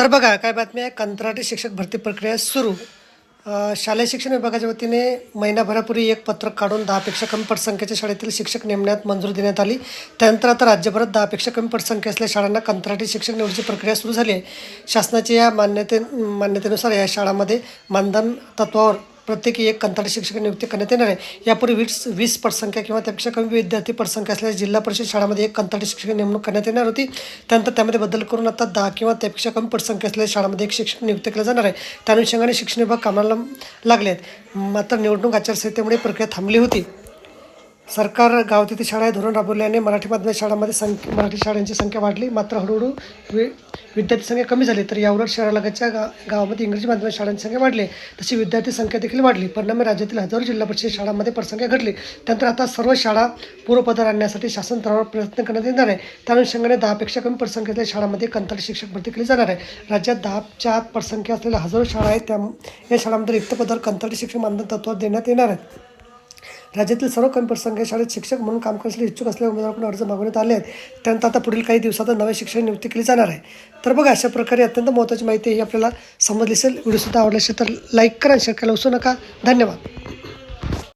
तर बघा काय बातमी आहे? कंत्राटी शिक्षक भरती प्रक्रिया सुरू. शालेय शिक्षण विभागाच्या वतीने महिनाभरापूर्वी एक पत्रक काढून दहापेक्षा कमी पटसंख्येच्या शाळेतील शिक्षक नेमण्यात मंजुरी देण्यात आली. त्यानंतर आता राज्यभरात दहापेक्षा कमी पटसंख्या असलेल्या शाळांना कंत्राटी शिक्षक निवडीची प्रक्रिया सुरू झाली आहे. शासनाच्या या मान्यते मान्यतेनुसार या शाळांमध्ये मानधन तत्वावर प्रत्येकी एक कंत्राटी शिक्षक नियुक्ती करण्यात येणार आहे. यापूर्वी वीस वीस पटसंख्या किंवा त्यापेक्षा कमी विद्यार्थी पटसंख्या असलेल्या जिल्हा परिषद शाळामध्ये एक कंत्राटी शिक्षक नेमणूक करण्यात येणार होती. त्यानंतर त्यामध्ये बदल करून आता दहा किंवा त्यापेक्षा कमी पटसंख्या असलेल्या शाळामध्ये एक शिक्षक नियुक्त केला जाणार आहे. त्या अनुषंगाने शिक्षण विभाग कामाला लागले आहेत मात्र निवडणूक आचारसंहितेमुळे प्रक्रिया थांबली होती. सरकार गाव तिथे शाळा हे धोरण राबवल्याने मराठी माध्यमिक शाळांमध्ये संख्या मराठी शाळांची संख्या वाढली. मात्र हळूहळू वि विद्यार्थी संख्या कमी झाली. तर याउलट शहरालगतच्या गा गावामध्ये इंग्रजी माध्यमिक शाळांची संख्या वाढली. तशी विद्यार्थी संख्या देखील वाढली. परिणामी राज्यातील हजारो जिल्हा परिषद शाळांमध्ये पटसंख्या घडली त्यानंतर आता सर्व शाळा पूर्वपदावर आणण्यासाठी शासन स्तरावर प्रयत्न करण्यात येणार आहे. त्या अनुषंगाने दहापेक्षा कमी पटसंख्येतल्या शाळांमध्ये कंत्राटी शिक्षक भरती केली जाणार आहे. राज्यात दहाच्या आत पटसंख्या असलेल्या हजारो शाळा आहेत. त्या या शाळांमध्ये रिक्त पदावर कंत्राटी शिक्षक मानधन तत्वावर देण्यात येणार आहेत. राज्यातील सर्व कमी पटसंख्या शाळेत शिक्षक म्हणून काम करण्यासाठी इच्छुक असलेल्या उमेदवारांकडून अर्ज मागवण्यात आले आहेत. त्यानंतर आता पुढील काही दिवसात नवे शिक्षक नियुक्ती केली जाणार आहे. तर बघा अशा प्रकारे अत्यंत महत्त्वाची माहिती ही आपल्याला समजली असेल व्हिडिओसुद्धा आवडला असेल तर लाईक करा शेअर करायला विसरू नका. धन्यवाद.